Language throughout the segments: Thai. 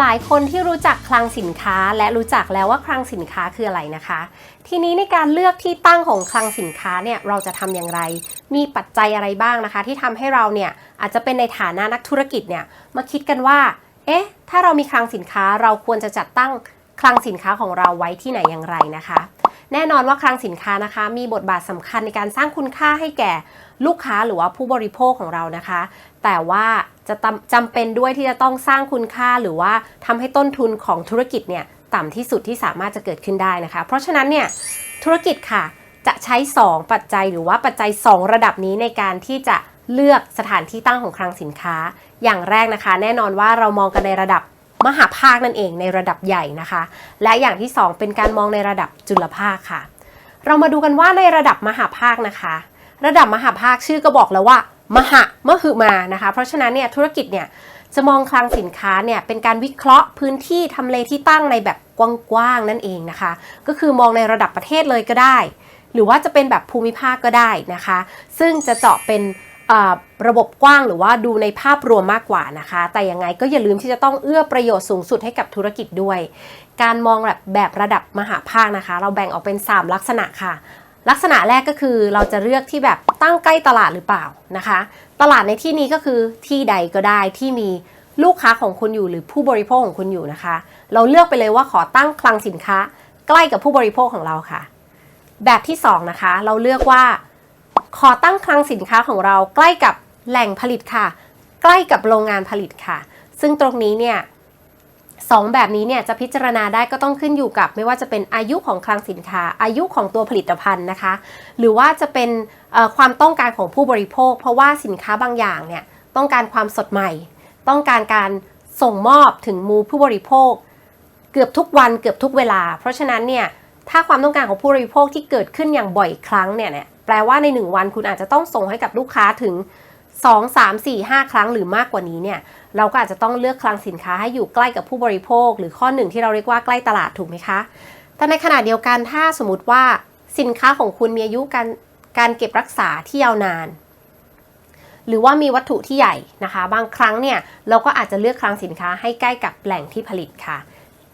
หลายคนที่รู้จักคลังสินค้าและรู้จักแล้วว่าคลังสินค้าคืออะไรนะคะ ทีนี้ในการเลือกที่ตั้งของคลังสินค้าเนี่ยเราจะทำอย่างไร มีปัจจัยอะไรบ้างนะคะ ที่ทำให้เราเนี่ยอาจจะเป็นในฐานะนักธุรกิจเนี่ยมาคิดกันว่า เอ๊ะ ถ้าเรามีคลังสินค้าเราควรจะจัดตั้งคลังสินค้าของเราไว้ที่ไหนอย่างไรนะคะ แน่นอนว่าคลังสินค้านะคะ มีบทบาทสำคัญในการสร้างคุณค่าให้แก่ลูกค้าหรือว่าผู้บริโภคของเรานะคะ แต่ว่าจะจำจำเป็นด้วยที่จะต้องสร้างคุณค่าหรือว่าทำให้ต้นทุนของธุรกิจเนี่ยต่ำที่สุดที่สามารถจะเกิดขึ้นได้นะคะ เพราะฉะนั้นเนี่ยธุรกิจค่ะจะใช้ 2 ปัจจัยหรือว่าปัจจัย 2 ระดับนี้ในการที่จะเลือกสถานที่ตั้งของคลังสินค้า อย่างแรกนะคะ แน่นอนว่าเรามองกันในระดับ มหาภาคนั่นเองในระดับใหญ่นะคะ และอย่างที่ 2 เป็นการมองในระดับจุลภาคค่ะ เรามาดูกันว่าในระดับมหาภาคนะคะ ระดับมหาภาคชื่อก็บอกแล้วว่า มหะมหึมานะคะ เพราะฉะนั้นเนี่ยธุรกิจเนี่ยจะมองคลังสินค้าเนี่ยเป็นการวิเคราะห์พื้นที่ทำเลที่ตั้งในแบบกว้างๆนั่นเองนะคะ ก็คือมองในระดับประเทศเลยก็ได้ หรือว่าจะเป็นแบบภูมิภาคก็ได้นะคะ ซึ่งจะเจาะเป็น ระบบกว้างหรือว่าดูในภาพรวมมากกว่านะคะ แต่ยังไงก็อย่าลืมที่จะต้องเอื้อประโยชน์สูงสุดให้กับธุรกิจด้วย การมองแบบแบบระดับมหาภาคนะคะ เราแบ่งออกเป็น 3 ลักษณะค่ะ ลักษณะแรกก็คือเราจะเลือกที่แบบตั้งใกล้ตลาดหรือเปล่านะคะ ตลาดในที่นี้ก็คือที่ใดก็ได้ที่มีลูกค้าของคุณอยู่หรือผู้บริโภคของคุณอยู่นะคะ เราเลือกไปเลยว่าขอตั้งคลังสินค้า ใกล้กับผู้บริโภคของเราค่ะ แบบที่สองนะคะเราเลือกว่า ขอตั้งคลังสินค้าของเราใกล้กับแหล่งผลิตค่ะ ใกล้กับโรงงานผลิตค่ะ ซึ่งตรงนี้เนี่ยสองแบบนี้เนี่ยจะพิจารณาได้ก็ต้องขึ้นอยู่กับ ไม่ว่าจะเป็นอายุของคลังสินค้า อายุของตัวผลิตภัณฑ์นะคะ หรือว่าจะเป็นความต้องการของผู้บริโภค เพราะว่าสินค้าบางอย่างเนี่ยต้องการความสดใหม่ ต้องการการส่งมอบถึงมูผู้บริโภค เกือบทุกวันเกือบทุกเวลา เพราะฉะนั้นเนี่ยถ้าความต้องการของผู้บริโภคที่เกิดขึ้นอย่างบ่อยครั้งเนี่ยเนี่ย แปลว่าใน 1 วันคุณอาจจะต้องส่งให้กับลูกค้าถึง 2 3 4 5 ครั้งหรือมากกว่านี้เนี่ยเราก็อาจจะต้องเลือกคลังสินค้าให้อยู่ใกล้กับผู้บริโภค หรือข้อหนึ่งที่เราเรียกว่าใกล้ตลาดถูกไหมคะ แต่ในขณะเดียวกันถ้าสมมติว่าสินค้าของคุณมีอายุการการเก็บรักษาที่ยาวนาน หรือว่ามีวัตถุที่ใหญ่นะคะ บางครั้งเนี่ยเราก็อาจจะเลือกคลังสินค้าให้ใกล้กับแหล่งที่ผลิตค่ะ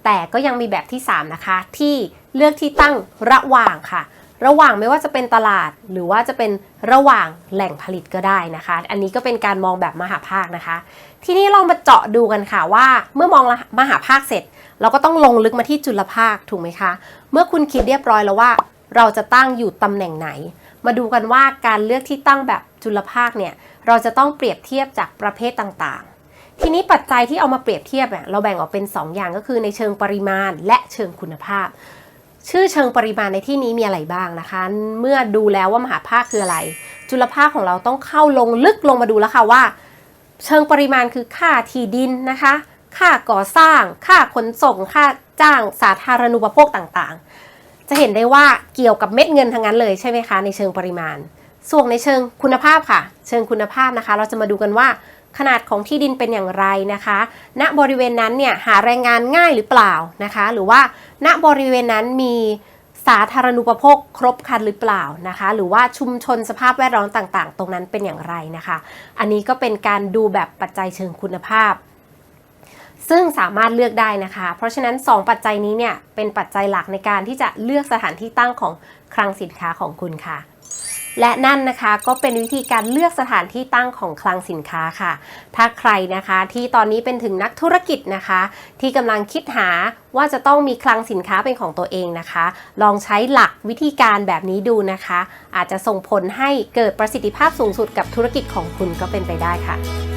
แต่ก็ยังมีแบบที่ 3 นะคะ ที่เลือกที่ตั้งระหว่างค่ะ ระหว่างไม่ว่าจะเป็นตลาด หรือว่าจะเป็นระหว่างแหล่งผลิตก็ได้นะคะ อันนี้ก็เป็นการมองแบบมหาภาคนะคะ ทีนี้ลองมาเจาะดูกันค่ะว่าเมื่อมองมหาภาคเสร็จ เราก็ต้องลงลึกมาที่จุลภาคถูกไหมคะ เมื่อคุณคิดเรียบร้อยแล้วว่า เราจะตั้งอยู่ตำแหน่งไหน มาดูกันว่าการเลือกที่ตั้งแบบจุลภาคเนี่ยเราจะต้องเปรียบเทียบจากประเภทต่างๆ ทีนี้ปัจจัยที่เอามาเปรียบเทียบเนี่ยเราแบ่งออกเป็น 2 อย่างก็คือในเชิงปริมาณและเชิงคุณภาพ ชื่อเชิงปริมาณในที่นี้มีอะไรบ้างนะคะ เมื่อดูแล้วว่ามหาภาคคืออะไร จุลภาคของเราต้องเข้าลงลึกลงมาดูแล้วค่ะว่า เชิงปริมาณคือค่าที่ดินนะคะ ค่าก่อสร้าง ค่าขนส่ง ค่าจ้างสาธารณูปโภคต่างๆ จะเห็นได้ว่าเกี่ยวกับเม็ดเงินทั้งนั้นเลยใช่ไหมคะในเชิงปริมาณ ส่วนในเชิงคุณภาพค่ะ เชิงคุณภาพนะคะ เราจะมาดูกันว่า ขนาดของที่ดินเป็นอย่างไรนะคะณบริเวณนั้นเนี่ยหาแรงงานง่ายหรือเปล่านะคะ หรือว่าณบริเวณนั้นมีสาธารณูปโภคครบครันหรือเปล่านะคะ หรือว่าชุมชนสภาพแวดล้อมต่าง ๆ ตรงนั้นเป็นอย่างไรนะคะ อันนี้ก็เป็นการดูแบบปัจจัยเชิงคุณภาพ ซึ่งสามารถเลือกได้นะคะ เพราะฉะนั้น 2 ปัจจัยนี้เนี่ยเป็นปัจจัยหลักในการที่จะเลือกสถานที่ตั้งของคลังสินค้าของคุณค่ะ และนั่นนะคะก็เป็นวิธีการเลือกสถานที่ตั้งของคลังสินค้าค่ะ ถ้าใครนะคะที่ตอนนี้เป็นถึงนักธุรกิจนะคะ ที่กำลังคิดหาว่าจะต้องมีคลังสินค้าเป็นของตัวเองนะคะ ลองใช้หลักวิธีการแบบนี้ดูนะคะ อาจจะส่งผลให้เกิดประสิทธิภาพสูงสุดกับธุรกิจของคุณก็เป็นไปได้ค่ะ